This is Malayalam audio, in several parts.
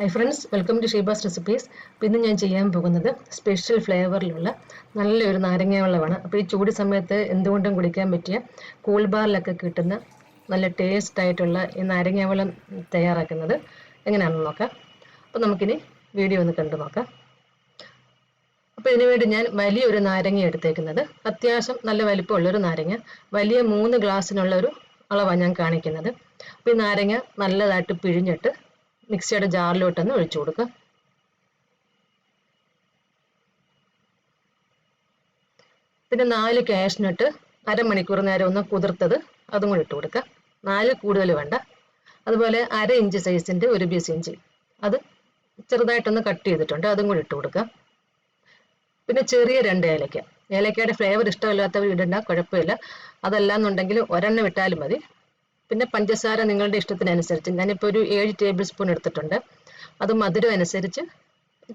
Hi friends welcome to Sheeba's recipes ഇന്ന് ഞാൻ ചെയ്യാൻ പോകുന്നത് സ്പെഷ്യൽ ഫ്ലേവറിലുള്ള നല്ലൊരു നാരങ്ങ വെള്ളമാണ് അപ്പോൾ ഈ ചൂട് സമയത്ത് എന്തുകൊണ്ടും കുടിക്കാൻ പറ്റിയ കൂൾ ബാറിലൊക്കെ കിട്ടുന്ന നല്ല ടേസ്റ്റ് ആയിട്ടുള്ള ഈ നാരങ്ങ വെള്ളം തയ്യാറാക്കുന്നത് എങ്ങനെയാണെന്ന് നോക്കാം. അപ്പോൾ നമുക്കിനി വീഡിയോ ഒന്ന് കണ്ടു നോക്കാം. അപ്പോൾ ഇതിനുവേണ്ടി ഞാൻ വലിയൊരു നാരങ്ങ എടുത്തേക്കുന്നത്. അത്യാവശ്യം നല്ല വലിപ്പമുള്ളൊരു നാരങ്ങ. വലിയ മൂന്ന് ഗ്ലാസ്സിനുള്ള ഒരു അളവാണ് ഞാൻ കാണിക്കുന്നത്. അപ്പോൾ ഈ നാരങ്ങ നല്ലതായിട്ട് പിഴിഞ്ഞിട്ട് മിക്സിയുടെ ജാറിലോട്ടൊന്ന് ഒഴിച്ചു കൊടുക്കുക. പിന്നെ നാല് കാഷ്നട്ട് അരമണിക്കൂർ നേരം ഒന്ന് കുതിർത്തത് അതും കൂടി ഇട്ട് കൊടുക്കുക. നാല് കൂടുതൽ വേണ്ട. അതുപോലെ അര ഇഞ്ച് സൈസിന്റെ ഒരു പീസ് ഇഞ്ചി. അത് ചെറുതായിട്ടൊന്ന് കട്ട് ചെയ്തിട്ടുണ്ട്. അതും കൂടി ഇട്ട് കൊടുക്കുക. പിന്നെ ചെറിയ രണ്ട് ഏലക്ക. ഏലക്കയുടെ ഫ്ലേവർ ഇഷ്ടമില്ലാത്തവർ ഇടണ്ട കുഴപ്പമില്ല. അതല്ലാന്നുണ്ടെങ്കിൽ ഒരെണ്ണം ഇട്ടാലും മതി. പിന്നെ പഞ്ചസാര നിങ്ങളുടെ ഇഷ്ടത്തിനനുസരിച്ച്. ഞാനിപ്പോൾ ഒരു ഏഴ് ടേബിൾ സ്പൂൺ എടുത്തിട്ടുണ്ട്. അത് മധുരം അനുസരിച്ച്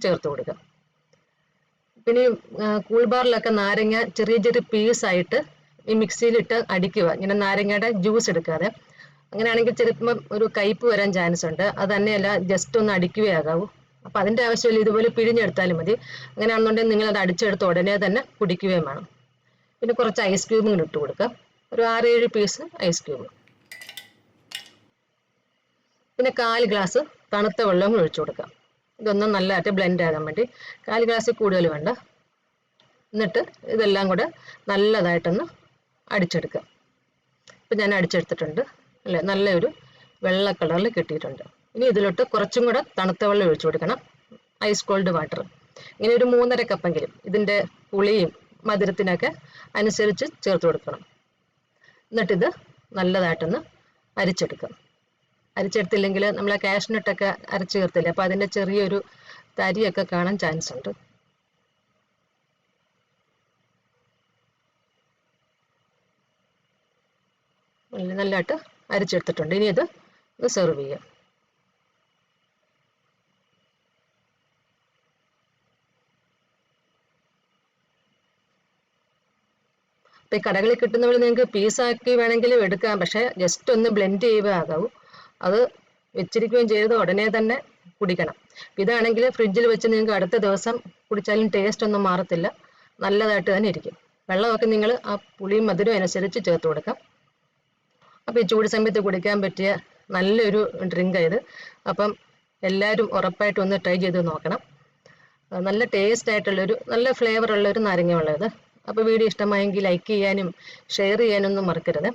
ചേർത്ത് കൊടുക്കുക. പിന്നെ കൂൾ ബാറിലൊക്കെ നാരങ്ങ ചെറിയ ചെറിയ പീസായിട്ട് ഈ മിക്സിയിലിട്ട് അടിക്കുക. ഇങ്ങനെ നാരങ്ങയുടെ ജ്യൂസ് എടുക്കാതെ. അങ്ങനെയാണെങ്കിൽ ചെറുപ്പം ഒരു കയ്പ്പ് വരാൻ ചാൻസ് ഉണ്ട്. അത് തന്നെയല്ല ജസ്റ്റ് ഒന്ന് അടിക്കുകയാകാവൂ അപ്പം അതിന്റെ ആവശ്യമില്ല. ഇതുപോലെ പിഴിഞ്ഞെടുത്താലും മതി. അങ്ങനെയാണെന്നുണ്ടെങ്കിൽ നിങ്ങൾ അത് അടിച്ചെടുത്ത് ഉടനെ തന്നെ കുടിക്കുകയും വേണം. പിന്നെ കുറച്ച് ഐസ് ക്യൂബും ഇട്ട് കൊടുക്കുക. ഒരു ആറേഴ് പീസ് ഐസ് ക്യൂബ് പിന്നെ കാൽ ഗ്ലാസ് തണുത്ത വെള്ളം ഒഴിച്ചു കൊടുക്കാം ഇതൊന്നും നല്ലതായിട്ട് ബ്ലെൻഡ് ആകാൻ വേണ്ടി. കാൽ ഗ്ലാസ് കൂടുതൽ വേണ്ട. എന്നിട്ട് ഇതെല്ലാം കൂടെ നല്ലതായിട്ടൊന്ന് അടിച്ചെടുക്കുക. ഇപ്പം ഞാൻ അടിച്ചെടുത്തിട്ടുണ്ട്. അല്ലേ? നല്ലൊരു വെള്ള കളറിൽ കിട്ടിയിട്ടുണ്ട്. ഇനി ഇതിലോട്ട് കുറച്ചും കൂടെ തണുത്ത വെള്ളം ഒഴിച്ചു കൊടുക്കണം. ഐസ് കോൾഡ് വാട്ടർ ഇങ്ങനെ ഒരു മൂന്നര കപ്പെങ്കിലും ഇതിന്റെ പുളിയും മധുരത്തിനൊക്കെ അനുസരിച്ച് ചേർത്ത് കൊടുക്കണം. എന്നിട്ടിത് നല്ലതായിട്ടൊന്ന് അരിച്ചെടുക്കാം അരിച്ചെടുത്തില്ലെങ്കിൽ നമ്മൾ ആ കാഷ്നട്ടൊക്കെ അരച്ച് ചേർത്തില്ലേ അപ്പോൾ അതിന്റെ ചെറിയൊരു തരിയൊക്കെ കാണാൻ ചാൻസ് ഉണ്ട്. നല്ലതായിട്ട് അരച്ചെടുത്തിട്ടുണ്ട്. ഇനി ഇത് സെർവ് ചെയ്യാം. ഇപ്പം ഈ കടകളിൽ കിട്ടുന്നവർ നിങ്ങൾക്ക് പീസാക്കി വേണമെങ്കിലും എടുക്കാം പക്ഷേ ജസ്റ്റ് ഒന്ന് ബ്ലെൻഡ് ചെയ്യുക ആകാവൂ. അത് വെച്ചിരിക്കുകയും ചെയ്ത് ഉടനെ തന്നെ കുടിക്കണം. ഇതാണെങ്കിൽ ഫ്രിഡ്ജിൽ വെച്ച് നിങ്ങൾക്ക് അടുത്ത ദിവസം കുടിച്ചാലും ടേസ്റ്റ് ഒന്നും മാറത്തില്ല. നല്ലതായിട്ട് തന്നെ ഇരിക്കും. വെള്ളമൊക്കെ നിങ്ങൾ ആ പുളിയും മധുരം അനുസരിച്ച് ചേർത്ത് കൊടുക്കാം. അപ്പോൾ ഈ ചൂട് സമയത്ത് കുടിക്കാൻ പറ്റിയ നല്ലൊരു ഡ്രിങ്ക് ഇത്. അപ്പം എല്ലാവരും ഉറപ്പായിട്ടും ഒന്ന് ട്രൈ ചെയ്ത് നോക്കണം. നല്ല ടേസ്റ്റ് ആയിട്ടുള്ളൊരു നല്ല ഫ്ലേവർ ഉള്ളൊരു നാരങ്ങ വെള്ളം അപ്പോൾ വീഡിയോ ഇഷ്ടമായെങ്കിൽ ലൈക്ക് ചെയ്യാനും ഷെയർ ചെയ്യാനൊന്നും മറക്കരുത്.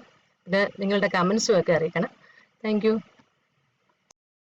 പിന്നെ നിങ്ങളുടെ കമൻസും ഒക്കെ അറിയിക്കണം. Thank you.